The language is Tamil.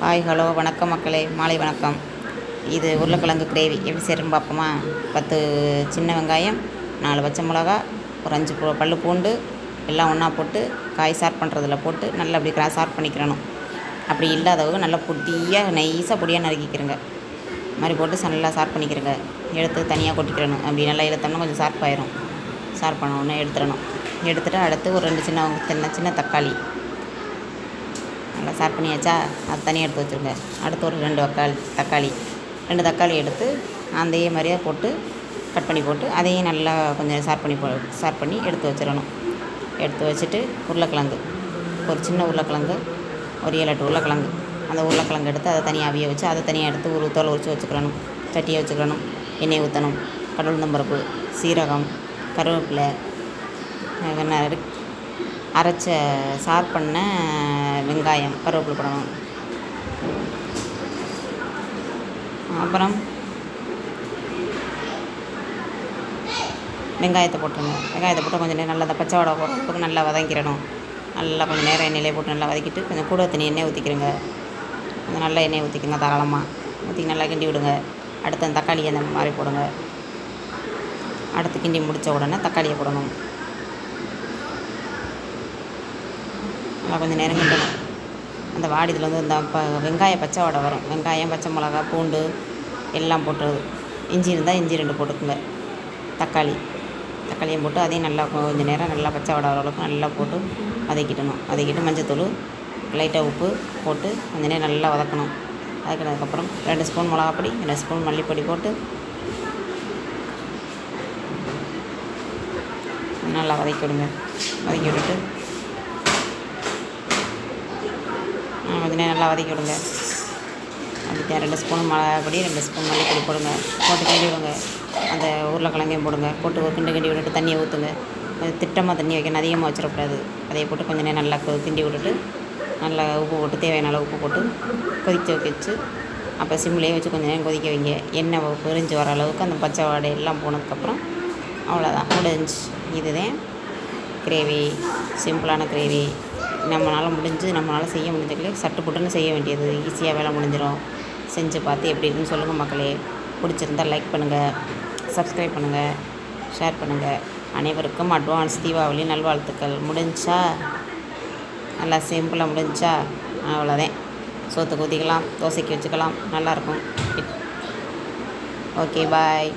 ஹாய் ஹலோ வணக்கம் மக்களே. மாலை வணக்கம். இது உருளைக்கிழங்கு கிரேவி. எப்படி செய்யறோம் பார்ப்போமா? பத்து சின்ன வெங்காயம் நாலு பச்சை மிளகா ஒரு அஞ்சு பூ பல் பூண்டு எல்லாம் ஒன்றா போட்டு காய் சார் பண்ணுறதில் போட்டு நல்லா அப்படி கிரா சார் பண்ணிக்கிறணும். அப்படி இல்லாதவங்க நல்லா பொடியாக நைஸாக பொடியாக நறுக்கிக்கிறங்க. இது மாதிரி போட்டு நல்லா சார் பண்ணிக்கிறங்க. எடுத்து தனியாக கொட்டிக்கிறணும். அப்படி நல்லா இழுத்தோம்னா கொஞ்சம் சார்ப்பாயிரும் சார் பண்ண உடனே எடுத்துடணும். எடுத்துகிட்டு அடுத்து ஒரு ரெண்டு சின்ன சின்ன சின்ன தக்காளி. நல்லா சார் பண்ணியாச்சா அது தனியாக எடுத்து வச்சுருங்க. அடுத்து ஒரு ரெண்டு தக்காளி தக்காளி. ரெண்டு தக்காளி எடுத்து அதே மாதிரியே போட்டு கட் பண்ணி போட்டு அதையும் நல்லா கொஞ்சம் சார் பண்ணி போ சார் பண்ணி எடுத்து வச்சிடணும். எடுத்து வச்சுட்டு உருளைக்கிழங்கு ஒரு சின்ன உருளைக்கிழங்கு ஒரு ஏழு எட்டு உருளைக்கிழங்கு. அந்த உருளைக்கிழங்கு எடுத்து அதை தனியாக அவிய வச்சு அதை தனியாக எடுத்து ஒரு தோலை உரிச்சு வச்சுக்கிறணும். சட்டியை வச்சுக்கிறணும். எண்ணெய் ஊற்றணும் கடவுளுந்தம்பருப்பு சீரகம் கருவேப்பிலை அரைச்ச சார் பண்ண வெங்காயம் கருவேப்பிலை போடணும். அப்புறம் வெங்காயத்தை போட்டுருங்க வெங்காயத்தை போட்டு கொஞ்சம் நேரம் நல்லா அந்த பச்சை வடை போடுறதுக்கு நல்லா வதங்கிடணும். நல்லா கொஞ்சம் நேரம் எண்ணெயிலே போட்டு நல்லா வதக்கிட்டு கொஞ்சம் கூட தண்ணி எண்ணெய் ஊற்றிக்கிறங்க கொஞ்சம் நல்லா எண்ணெய் ஊற்றிக்கங்க தாராளமாக ஊற்றி நல்லா கிண்டி விடுங்க. அடுத்து அந்த தக்காளியை அந்த மாதிரி போடுங்க. அடுத்து கிண்டி முடித்த உடனே தக்காளியை போடணும். நல்லா கொஞ்சம் நேரம் கிண்டணும் அந்த வாடிதில் வந்து இந்த ப வெங்காய பச்சை வடை வரும். வெங்காயம் பச்சை மிளகா பூண்டு எல்லாம் போட்டு இஞ்சி இருந்தால் இஞ்சி ரெண்டு போட்டுக்குங்க. தக்காளி. தக்காளியும் போட்டு அதையும் நல்லா கொஞ்சம் நேரம் நல்லா பச்சை வடை வர அளவுக்கு நல்லா போட்டு வதக்கிடணும். வதக்கிட்டு மஞ்சத்தூள் லைட்டாக உப்பு போட்டு கொஞ்ச நேரம் நல்லா வதக்கணும். வதக்கினதுக்கப்புறம் ரெண்டு ஸ்பூன் மிளகாப்பொடி ரெண்டு ஸ்பூன் மல்லிப்பொடி போட்டு நல்லா வதக்கி விடுங்க. வதக்கி விட்டுட்டு ஆ, கொஞ்ச நேரம் நல்லா வதக்கி விடுங்க. அதுக்கு ரெண்டு ஸ்பூன் மழைப்படி ரெண்டு ஸ்பூன் மல்லிப்பொடி போடுங்க. போட்டு கிண்டி விடுங்க. அந்த உருளைக்கிழங்கையும் போடுங்க. போட்டு ஒரு கிண்டு கிண்டி விட்டுட்டு தண்ணியை ஊற்றுங்க கொஞ்சம் திட்டமாக தண்ணி வைக்கணும். அதிகமாக வச்சிடக்கூடாது. அதை போட்டு கொஞ்ச நேரம் நல்லா கிண்டி விட்டுட்டு நல்லா உப்பு போட்டு தேவையான அளவு உப்பு போட்டு கொதிக்க வச்சு அப்போ சிம்லேயே வச்சு கொஞ்சம் நேரம் கொதிக்க வைங்க. எண்ணெய் பொரிஞ்சு வர அளவுக்கு அந்த பச்சை வாடை எல்லாம் போனதுக்கப்புறம் அவ்வளோதான் முடிஞ்சு இதுதான் கிரேவி. சிம்பிளான கிரேவி. நம்மளால் முடிஞ்சு நம்மளால் செய்ய முடிஞ்சதுல சட்டு புட்டுன்னு செய்ய வேண்டியது. ஈஸியாக வேலை முடிஞ்சிடும் செஞ்சு பார்த்து எப்படி இருக்குன்னு சொல்லுங்கள் மக்களே. பிடிச்சிருந்தா லைக் பண்ணுங்கள் சப்ஸ்கிரைப் பண்ணுங்கள் ஷேர் பண்ணுங்கள் அனைவருக்கும் அட்வான்ஸ் தீபாவளி நல்வாழ்த்துக்கள். முடிஞ்சா? நல்லா சிம்பிளாக முடிஞ்சா? அவ்வளோதான் சோத்துக்கு ஊற்றிக்கலாம் தோசைக்கு வச்சுக்கலாம். நல்லாயிருக்கும் ஓகே பாய்